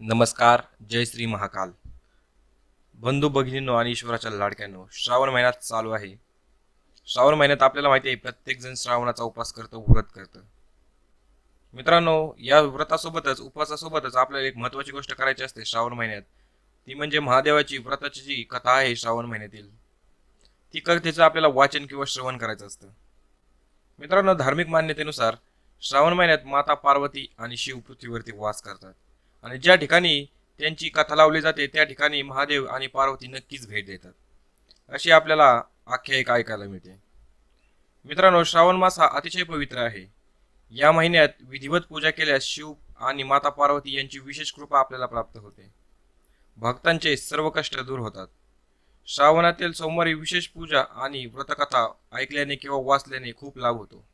नमस्कार जय श्री महाकाल. बंधू भगिनींनो आणि ईश्वराच्या लाडक्यानो श्रावण महिन्यात चालू आहे. श्रावण महिन्यात आपल्याला माहिती आहे प्रत्येकजण श्रावणाचा उपवास करतो व्रत करतं. मित्रांनो या व्रतासोबतच उपवासासोबतच आपल्याला एक महत्त्वाची गोष्ट करायची असते श्रावण महिन्यात. ती म्हणजे महादेवाची व्रताची जी कथा आहे श्रावण महिन्यातील ती कथेचं आपल्याला वाचन किंवा श्रवण करायचं असतं. मित्रांनो धार्मिक मान्यतेनुसार श्रावण महिन्यात माता पार्वती आणि शिव पृथ्वीवरती वास करतात. आणि ज्या ठिकाणी त्यांची कथा लावली जाते त्या ठिकाणी महादेव आणि पार्वती नक्कीच भेट देतात. अशी आपल्याला आख्यायिका ऐकायला मिळते. मित्रांनो श्रावण मास हा अतिशय पवित्र आहे. या महिन्यात विधिवत पूजा केल्यास शिव आणि माता पार्वती यांची विशेष कृपा आपल्याला प्राप्त होते. भक्तांचे सर्व कष्ट दूर होतात. श्रावणातील सोमवारी विशेष पूजा आणि व्रतकथा ऐकल्याने किंवा वाचल्याने खूप लाभ होतो.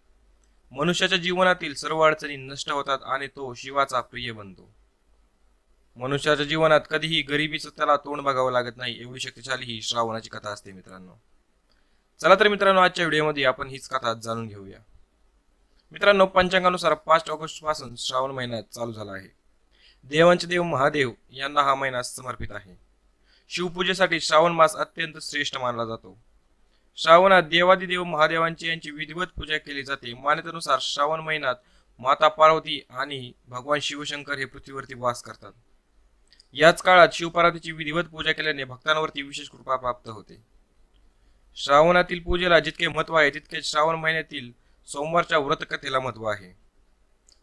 मनुष्याच्या जीवनातील सर्व अडचणी नष्ट होतात आणि तो शिवाचा प्रिय बनतो. मनुष्याच्या जीवनात कधीही गरिबीचं त्याला तोंड बघावं लागत नाही एवढी शक्तिशाली ही श्रावणाची कथा असते मित्रांनो. चला तर मित्रांनो आजच्या व्हिडिओमध्ये आपण हीच कथा जाणून घेऊया. मित्रांनो पंचांगानुसार पाच ऑगस्टपासून श्रावण महिन्यात चालू झाला आहे. देवांचे देव महादेव यांना हा महिना समर्पित आहे. शिवपूजेसाठी श्रावण मास अत्यंत श्रेष्ठ मानला जातो. श्रावणात देवादिदेव महादेवांची यांची विधिवत पूजा केली जाते. मान्यतेनुसार श्रावण महिन्यात माता पार्वती आणि भगवान शिवशंकर हे पृथ्वीवरती वास करतात. याच काळात शिवपार्वतीची विधिवत पूजा केल्याने भक्तांवरती विशेष कृपा प्राप्त होते. श्रावणातील पूजेला जितके महत्त्व आहे तितके श्रावण महिन्यातील सोमवारच्या व्रतकथेला महत्त्व आहे.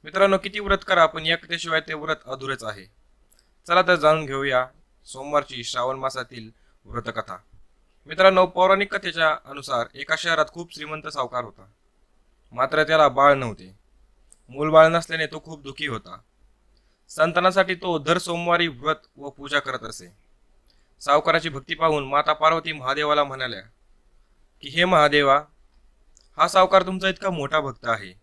मित्रांनो किती व्रत करा पण या कथेशिवाय ते व्रत अधुरेच आहे. चला तर जाणून घेऊया सोमवारची श्रावण मासातील व्रतकथा. मित्रांनो पौराणिक कथेच्या अनुसार एका शहरात खूप श्रीमंत सावकार होता. मात्र त्याला बाळ नव्हते. मूल बाळ नसल्याने तो खूप दुखी होता. संतानासाठी तो दर सोमवारी व्रत व पूजा करत असे. सावकाराची भक्ती पाहून माता पार्वती महादेवाला म्हणाल्या की हे महादेवा हा सावकार तुमचा इतका मोठा भक्त आहे.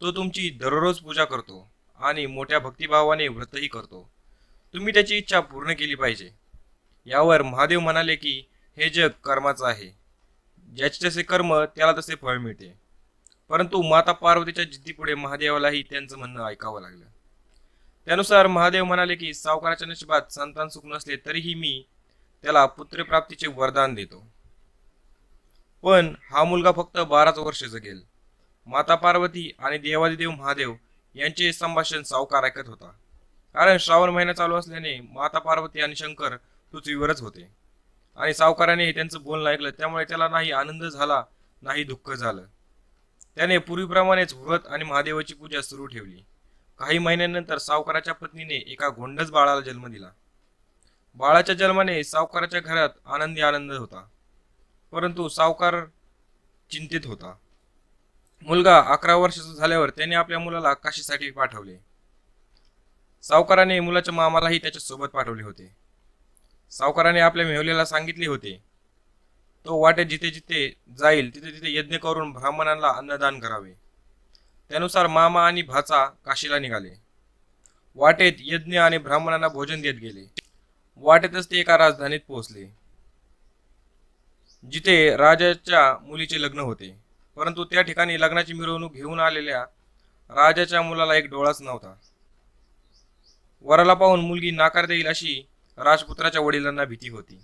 तो तुमची दररोज पूजा करतो आणि मोठ्या भक्तिभावाने व्रतही करतो. तुम्ही त्याची इच्छा पूर्ण केली पाहिजे. यावर महादेव म्हणाले की हे जग कर्माचं आहे. ज्याचे जसे कर्म त्याला तसे फळ मिळते. परंतु माता पार्वतीच्या जिद्दीपुढे महादेवालाही त्यांचं म्हणणं ऐकावं लागलं. त्यानुसार महादेव म्हणाले की सावकाराच्या नशिबात संतान सुख नसले तरीही मी त्याला पुत्रप्राप्तीचे वरदान देतो. पण हा मुलगा फक्त बाराच वर्ष जगेल. माता पार्वती आणि देवादिदेव महादेव यांचे संभाषण सावकार ऐकत होता. कारण श्रावण महिना चालू असल्याने माता पार्वती आणि शंकर पृथ्वीवरच होते. आणि सावकाराने त्यांचं बोलणं ऐकलं त्यामुळे त्याला नाही आनंद झाला नाही दुःख झालं. त्याने पूर्वीप्रमाणेच व्रत आणि महादेवाची पूजा सुरू ठेवली. काही महिन्यानंतर सावकाराच्या पत्नीने एका गोंडस बाळाला जन्म दिला. बाळाच्या जन्माने सावकाराच्या घरात आनंदी आनंद होता. परंतु सावकार चिंतित होता. मुलगा अकरा वर्षाचा झाल्यावर त्याने आपल्या मुलाला काशीसाठी पाठवले. सावकाराने मुलाच्या मामालाही त्याच्यासोबत पाठवले होते. सावकाराने आपल्या मेहुल्याला सांगितले होते तो वाटे जिथे जिथे जाईल तिथे तिथे यज्ञ करून ब्राह्मणांना अन्नदान करावे. त्यानुसार मामा आणि भाचा काशीला निघाले. वाटेत यज्ञ आणि ब्राह्मणांना भोजन देत गेले. वाटेतच ते एका राजधानीत पोहोचले. जिथे राजाच्या मुलीचे लग्न होते. परंतु त्या ठिकाणी लग्नाची मिरवणूक घेऊन आलेल्या राजाच्या मुलाला एक डोळाच नव्हता. वराला पाहून मुलगी नाकार देईल अशी राजपुत्राच्या वडिलांना भीती होती.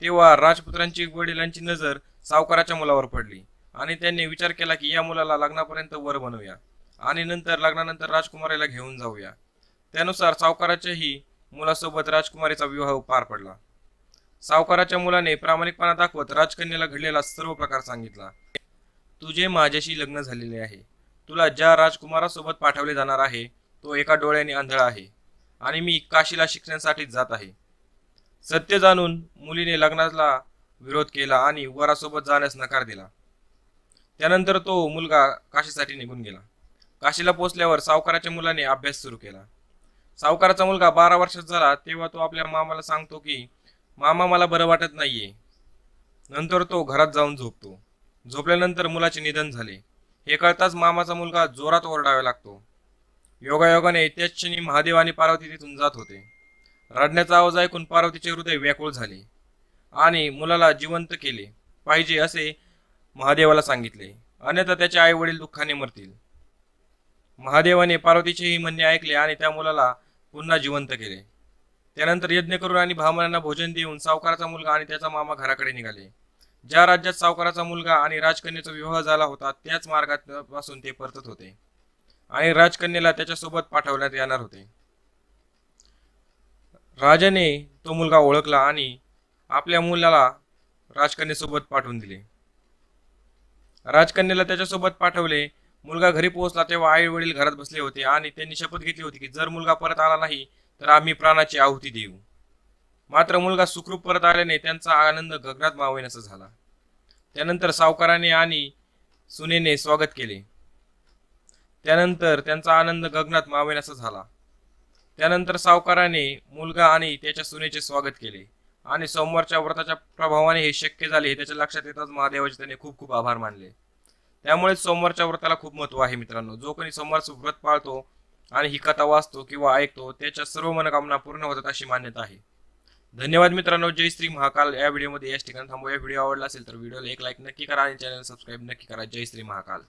तेव्हा राजपुत्रांची वडिलांची नजर सावकाराच्या मुलावर पडली. आणि त्यांनी विचार केला की या मुलाला लग्नापर्यंत वर बनवूया. आणि नंतर लग्नानंतर राजकुमारीला घेऊन जाऊया. त्यानुसार सावकाराच्याही मुलासोबत राजकुमारीचा विवाह पार पडला. सावकाराच्या मुलाने प्रामाणिकपणा दाखवत राजकन्याला घडलेला सर्व प्रकार सांगितला. तुझे माझ्याशी लग्न झालेले आहे. तुला ज्या राजकुमारासोबत पाठवले जाणार आहे तो एका डोळ्याने आंधळा आहे. आणि मी काशीला शिक्षणासाठी जात आहे. सत्य जाणून मुलीने लग्नाला विरोध केला आणि वरासोबत जाण्यास नकार दिला. त्यानंतर तो मुलगा काशीसाठी निघून गेला. काशीला पोचल्यावर सावकाराच्या मुलाने अभ्यास सुरू केला. सावकाराचा मुलगा बारा वर्षाचा झाला तेव्हा तो आपल्या मामाला सांगतो की मामा मला बरं वाटत नाहीये. नंतर तो घरात जाऊन झोपतो. झोपल्यानंतर मुलाचे निधन झाले. हे कळताच मामाचा मुलगा जोरात ओरडावा लागतो. योगायोगाने त्याच क्षणी महादेव आणि पार्वती तिथून जात होते. रडण्याचा आवाज ऐकून पार्वतीचे हृदय व्याकुळ झाले आणि मुलाला जिवंत केले. पाहिजे असे महादेवाला सांगितले. अन्यथा त्याचे आई वडील दुःखाने मरतील. महादेवाने पार्वतीचे ही म्हणणे ऐकले आणि त्या मुलाला पुन्हा जिवंत केले. त्यानंतर यज्ञ करून आणि ब्राह्मणांना भोजन देऊन सावकाराचा मुलगा आणि त्याचा मामा घराकडे निघाले. ज्या राज्यात सावकाराचा मुलगा आणि राजकन्याचा विवाह झाला होता त्याच मार्गापासून ते परतत होते. आणि राजकन्याला त्याच्यासोबत पाठवण्यात येणार होते. राजाने तो मुलगा ओळखला आणि आपल्या मुलाला राजकन्यासोबत पाठवून दिले. राजकन्याला त्याच्यासोबत पाठवले. मुलगा घरी पोहोचला तेव्हा आई वडील घरात बसले होते आणि त्यांनी शपथ घेतली होती की जर मुलगा परत आला नाही तर आम्ही प्राणाची आहुती देऊ. मात्र मुलगा सुखरूप परत आल्याने त्यांचा आनंद गगनात मावेनासा झाला. त्यानंतर सावकाराने आणि सुनेने स्वागत केले. त्यानंतर त्यांचा आनंद गगनात मावेनासा झाला. त्यानंतर सावकाराने मुलगा आणि त्याच्या सुनेचे स्वागत केले. आणि सोमवारच्या व्रताच्या प्रभावाने हे शक्य झाले हे त्याच्या लक्षात येताच महादेवाचे त्याने खूप खूप आभार मानले. त्यामुळे सोमवारच्या व्रताला खूप महत्त्व आहे मित्रांनो. जो कोणी सोमवारचं व्रत पाळतो आणि ही कथा वाचतो किंवा ऐकतो त्याच्या सर्व मनोकामना पूर्ण होतात अशी मान्यता आहे. धन्यवाद मित्रांनो. जय श्री महाकाल. या व्हिडिओमध्ये याच ठिकाणी थांबू या व्हिडिओ आवडला असेल तर व्हिडिओला एक लाईक नक्की करा आणि चॅनल सबस्क्राईब नक्की करा. जय श्री महाकाल.